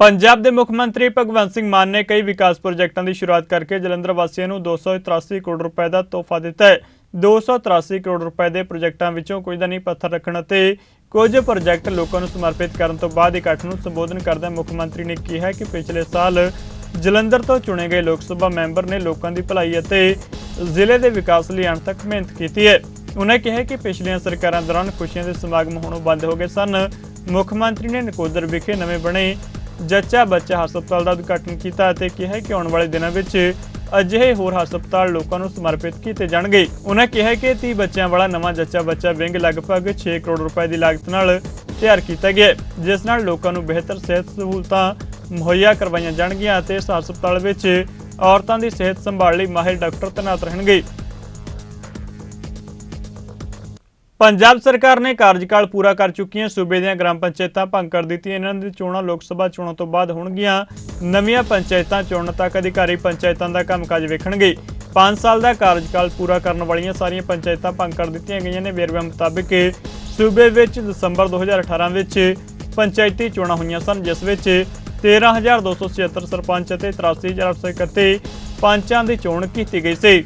ਪੰਜਾਬ ਦੇ ਮੁੱਖ ਮੰਤਰੀ ਭਗਵੰਤ ਸਿੰਘ ਮਾਨ ਨੇ ਕਈ ਵਿਕਾਸ ਪ੍ਰੋਜੈਕਟਾਂ ਦੀ ਸ਼ੁਰੂਆਤ ਕਰਕੇ ਜਲੰਧਰ ਵਾਸੀਆਂ ਨੂੰ 283 ਕਰੋੜ ਰੁਪਏ ਦਾ ਤੋਹਫਾ ਦਿੱਤਾ ਹੈ। 283 ਕਰੋੜ ਰੁਪਏ ਦੇ ਪ੍ਰੋਜੈਕਟਾਂ ਵਿੱਚੋਂ ਕੁਝ ਦਾ ਨਹੀਂ ਪੱਥਰ ਰੱਖਣ ਅਤੇ ਕੁਝ ਪ੍ਰੋਜੈਕਟ ਲੋਕਾਂ ਨੂੰ ਸਮਰਪਿਤ ਕਰਨ ਤੋਂ ਬਾਅਦ ਇਕੱਠ ਨੂੰ ਸੰਬੋਧਨ ਕਰਦਿਆਂ ਮੁੱਖ ਮੰਤਰੀ ਨੇ ਕਿਹਾ ਕਿ ਪਿਛਲੇ ਸਾਲ ਜਲੰਧਰ ਤੋਂ ਚੁਣੇ ਗਏ ਲੋਕ ਸਭਾ ਮੈਂਬਰ ਨੇ ਲੋਕਾਂ ਦੀ ਭਲਾਈ ਅਤੇ ਜ਼ਿਲ੍ਹੇ ਦੇ ਵਿਕਾਸ ਲਈ ਅਣਥੱਕ ਮਿਹਨਤ ਕੀਤੀ ਹੈ। ਉਨ੍ਹਾਂ ਕਿਹਾ ਕਿ ਪਿਛਲੀਆਂ ਸਰਕਾਰਾਂ ਦੌਰਾਨ ਖੁਸ਼ੀਆਂ ਦੇ ਸਮਾਗਮ ਹੋਣੋਂ ਬੰਦ ਹੋ ਗਏ ਸਨ। ਮੁੱਖ ਮੰਤਰੀ ਨੇ ਨਕੋਦਰ ਵਿਖੇ ਨਵੇਂ ਬਣੇ ਜੱਚਾ ਬੱਚਾ ਹਸਪਤਾਲ ਦਾ ਉਦਘਾਟਨ ਕੀਤਾ ਅਤੇ ਕਿਹਾ ਕਿ ਆਉਣ ਵਾਲੇ ਦਿਨਾਂ ਵਿੱਚ ਅਜਿਹੇ ਹੋਰ ਹਸਪਤਾਲ ਲੋਕਾਂ ਨੂੰ ਸਮਰਪਿਤ ਕੀਤੇ ਜਾਣਗੇ। ਉਹਨਾਂ ਕਿਹਾ ਕਿ 30 ਬੱਚਿਆਂ ਵਾਲਾ ਨਵਾਂ ਜੱਚਾ ਬੱਚਾ ਵਿੰਗ ਲਗਭਗ 6 ਕਰੋੜ ਰੁਪਏ ਦੀ ਲਾਗਤ ਨਾਲ ਤਿਆਰ ਕੀਤਾ ਗਿਆ ਜਿਸ ਨਾਲ ਲੋਕਾਂ ਨੂੰ ਬਿਹਤਰ ਸਿਹਤ ਸਹੂਲਤਾਂ ਮੁਹੱਈਆ ਕਰਵਾਈਆਂ ਜਾਣਗੀਆਂ ਅਤੇ ਇਸ ਹਸਪਤਾਲ ਵਿੱਚ ਔਰਤਾਂ ਦੀ ਸਿਹਤ ਸੰਭਾਲ ਲਈ ਮਾਹਿਰ ਡਾਕਟਰ ਤੈਨਾਤ ਰਹਿਣਗੇ। ਪੰਜਾਬ ਸਰਕਾਰ ਨੇ ਕਾਰਜਕਾਲ ਪੂਰਾ ਕਰ ਚੁੱਕੀਆਂ ਸੂਬੇ ਦੀਆਂ ਗ੍ਰਾਮ ਪੰਚਾਇਤਾਂ ਭੰਗ ਕਰ ਦਿੱਤੀਆਂ। ਇਹਨਾਂ ਦੀ ਚੋਣਾਂ ਲੋਕ ਸਭਾ ਚੋਣਾਂ ਤੋਂ ਬਾਅਦ ਹੋਣਗੀਆਂ। ਨਵੀਆਂ ਪੰਚਾਇਤਾਂ ਚੁਣਨ ਤੱਕ ਅਧਿਕਾਰੀ ਪੰਚਾਇਤਾਂ ਦਾ ਕੰਮਕਾਜ ਵੇਖਣਗੇ। 5 ਸਾਲ ਦਾ ਕਾਰਜਕਾਲ ਪੂਰਾ ਕਰਨ ਵਾਲੀਆਂ ਸਾਰੀਆਂ ਪੰਚਾਇਤਾਂ ਭੰਗ ਕਰ ਦਿੱਤੀਆਂ ਗਈਆਂ ਨੇ। ਵੇਰਵਿਆਂ ਮੁਤਾਬਕ ਸੂਬੇ ਵਿੱਚ ਦਸੰਬਰ 2018 ਵਿੱਚ ਪੰਚਾਇਤੀ ਚੋਣਾਂ ਹੋਈਆਂ ਸਨ, ਜਿਸ ਵਿੱਚ 13276 ਸਰਪੰਚ ਅਤੇ 83831 ਪੰਚਾਂ ਦੀ ਚੋਣ ਕੀਤੀ ਗਈ ਸੀ।